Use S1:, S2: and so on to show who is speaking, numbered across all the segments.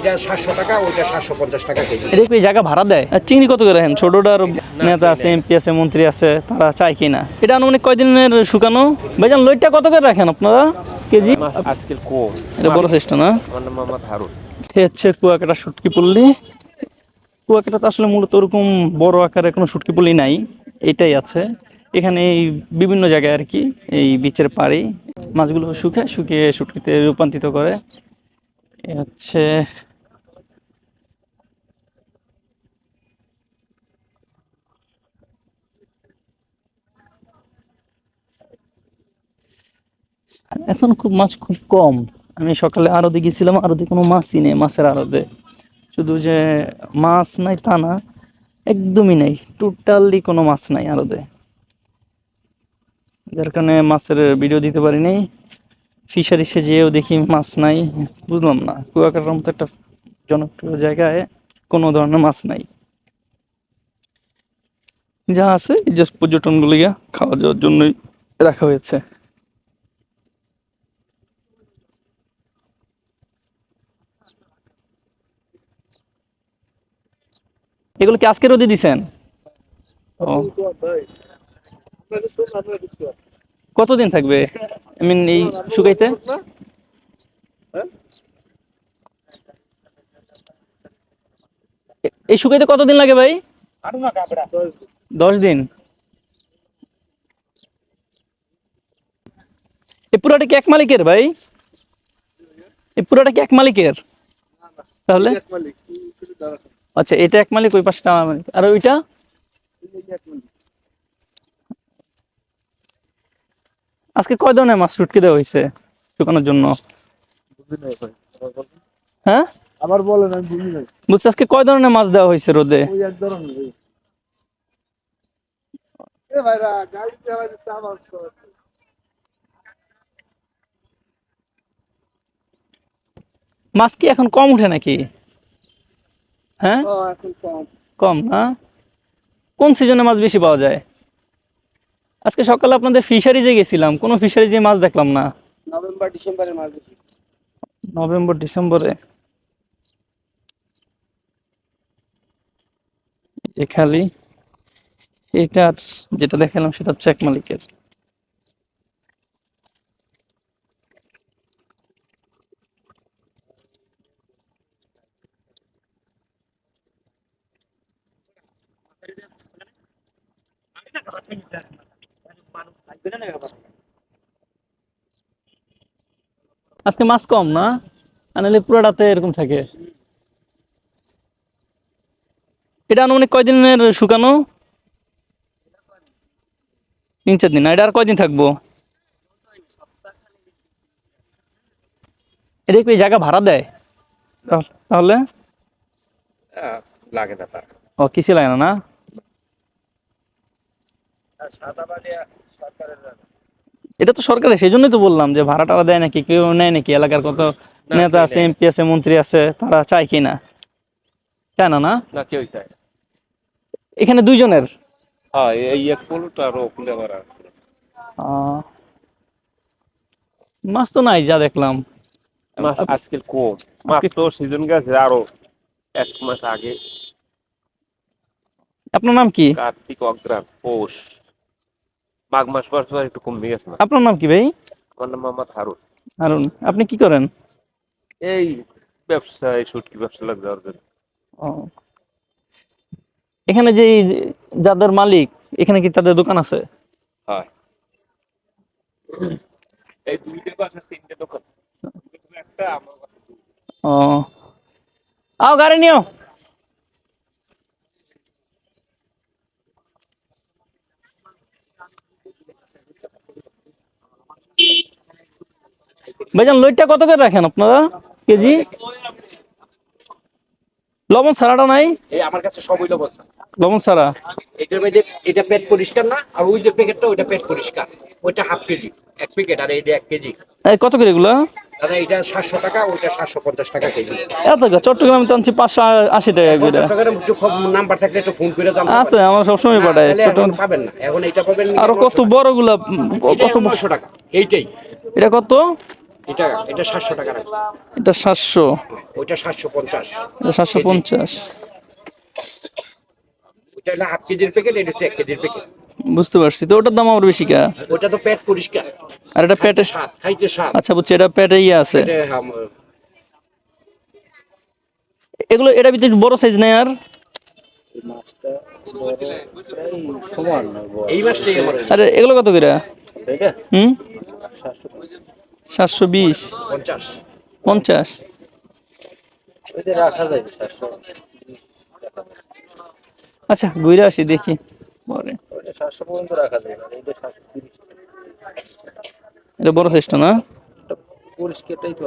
S1: এইটা সাতশো টাকা ওইটা সাতশো পঞ্চাশ টাকা কেজি।
S2: কি জায়গা ভাড়া দেয়? আর চিংড়ি কত করে রাখেন ছোটটার নেতা আছে এমপি আছে মন্ত্রী আছে তারা চায় কিনা এটা আনুমানিক কয়দিনের শুকানো? ভাইজান লইটটা কত করে রাখেন আপনারা কেজি?
S3: মাছ আজকের কম
S2: এটা বড় চেষ্টা না? হচ্ছে কুয়াকাটা শুটকি পল্লী। কুয়াকাটাতে আসলে মূলত ওরকম বড় আকারে কোনো শুটকি পল্লী নাই এটাই আছে। এখানে এই বিভিন্ন জায়গায় আর কি এই বিচের পাড়ে মাছগুলো শুকায় শুকিয়ে শুটকিতে রূপান্তরিত করে। এ হচ্ছে এখন খুব মাছ খুব কম। আমি সকালে আড়তে গেছিলাম আড়তে কোনো মাছই নেই মাছের আড়তে। শুধু যে মাছ নাই তা না, একদমই নেই টোটালি কোনো মাছ নাই আড়তে। যার কারণে মাছের ভিডিও দিতে পারি নাই ফিশারিসে যেয়েও দেখি মাছ নাই, বুঝলাম না। কুয়াকাটার মতো একটা জনপ্রিয় জায়গায় কোনো ধরনের মাছ নাই। যা আছে জাস্ট পর্যটনগুলো গিয়া খাওয়া যাওয়ার জন্যই রাখা হয়েছে। এগুলো কি আজকে রোদে দিছেন? কতদিন থাকবে? আই মিন এই শুকাইতে? এই শুকাইতে কতদিন লাগে ভাই? দশ দিন। এই পুরাটা কি এক মালিকের ভাই? এই পুরাটা কি এক মালিকের? তাহলে? আচ্ছা এটা এক মালিক ওই পাশটা আমার মালিক। আর ওইটা? আজকে কয় ধরনের মাছ শুটকি দেওয়া হয়েছে শুকানোর জন্য? হ্যাঁ?
S4: আবার বলেন আমি বুঝি নাই।
S2: বলছি আজকে কয় ধরনের মাছ দেওয়া হয়েছে রোদে?
S4: ওই এক ধরনের এ ভাইরা গাড়ি দেওয়া যাচ্ছে আমার
S2: মাছ কি এখন কম উঠে নাকি? হ্যাঁ?
S4: কম।
S2: না কোন সিজনে মাছ বেশি পাওয়া যায়? আজকে সকালে আপনাদের ফিশারিজে গেছিলাম কোনো ফিশারিজে মাছ দেখলাম না।
S4: নভেম্বর ডিসেম্বরের মাস বেশি।
S2: নভেম্বর ডিসেম্বরে। যে খালি এটা যেটা দেখালাম সেটা হচ্ছে এক মালিকের। আজকে মাছ কম না? আনালে পুরোটাতে এরকম থাকে। এটা আনুমানিক কয়দিনের শুকানো? তিন চার দিন এটা আর কয়দিন থাকব? এটা কি জায়গা ভাড়া দেয়? তাহ- তাহলে
S3: লাগে না
S2: ও কিসে লাগে না না? এটা তো সরকারের সেই জন্যই তো বললাম যে ভাড়া টাড়া দেয় নাকি কেউ নেয় নাকি? এলাকার কত নেতা আছে এমপি আছে মন্ত্রী আছে তারা চায় কিনা চায় না না?
S3: না কেউ চায় না।
S2: এখানে দুইজনের?
S3: হ্যাঁ এই এক আর
S2: মাছ তো নাই যা দেখলাম।
S3: মাছ আজকের কম। মাছ তো সিজন গেছে আরও এক মাস আগে।
S2: আপনার নাম কি?
S3: কার্তিক অগ্রাণ পৌষ। মাঘ মাস পর পর একটু কমে গেছে না
S2: আপনার নাম কি ভাই?
S3: আমার নাম মোহাম্মদ হারুন।
S2: হারুন আপনি কি করেন?
S3: এই ব্যবসা এই সুটকি ব্যবসা লাগে যাওয়ার জন্য।
S2: ও। এখানে যে যাদের মালিক এখানে কি তাদের দোকান আছে?
S3: হয়। এই দুইটা বাসা তিনটে দোকান। একটা আমার কাছে
S2: ও। আও গাড়ি নিও। ভাইজান লইটটা কত করে রাখেন আপনারা? কেজি? লবণ ছাড়াটা নাই?
S1: এই আমার কাছে সবই লবণ ছাড়া।
S2: লবণ ছাড়া?
S1: এটার মধ্যে এটা পেট পরিষ্কার না? আর ওই যে প্যাকেটটা ওইটা পেট পরিষ্কার। ওইটা হাফ কেজি। এক প্যাকেট আর এইটা এক কেজি।
S2: এই কত করে এগুলো?
S1: দাদা এটা সাতশো টাকা ওইটা সাতশো পঞ্চাশ টাকা কেজি।
S2: এত চট্টগ্রামে তো আনছি পাঁচশো আশি টাকা করে।
S1: চট্টগ্রাম নাম্বার থাকলে একটু ফোন করে জানতে
S2: আছে আমার সবসময় পাঠায়। চট্টগ্রাম
S1: পাবেন না। এখন এইটা পাবেন
S2: আরও কত
S1: বড়গুলা
S2: কত
S1: নশো টাকা এইটাই।
S2: এটা কত?
S1: এটা এটা সাতশো টাকা
S2: এটা সাতশো।
S1: ওইটা সাতশো পঞ্চাশ।
S2: এটা সাতশো পঞ্চাশ।
S1: ওইটা হলো হাফ কেজির প্যাকেট এটা হচ্ছে এক কেজির প্যাকেট
S2: বুঝতে পারছি। তো ওটার দাম আবার বেশি কা?
S1: ওইটা তো পেট পরিষ্কার।
S2: আর এটা পেটে
S1: স্বাদ খাইতে স্বাদ।
S2: আচ্ছা বুঝছি এটা পেটে ইয়ে আছে। এগুলো এটা ভিতরে বড় সাইজ নেই আর? আরে এগুলো কত করে? হুম? সাতশো বিশ।
S1: পঞ্চাশ।
S2: আচ্ছা ঘুরে আসি দেখি। পরে।
S1: সাতশো পর্যন্ত রাখা যায় এটা
S2: বড় সাইজটা না?
S1: পরিষ্কারটাই তো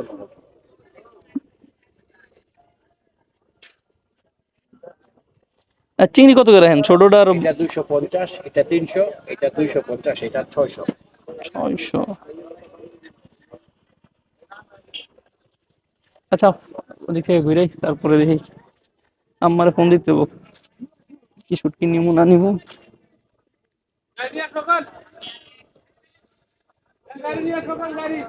S2: আর চিংড়ি কত করে রাখেন? ছোটটা আর
S1: এটা দুইশো পঞ্চাশ এটা তিনশো এটা দুইশো পঞ্চাশ এটা ছয়শো।
S2: ছয়শো। আচ্ছা ওদিক থেকে ঘুরে তারপরে দেখি। আমার ফোন দিতে হব। কি শুটকি নিবো না নিবো।
S4: গাড়ি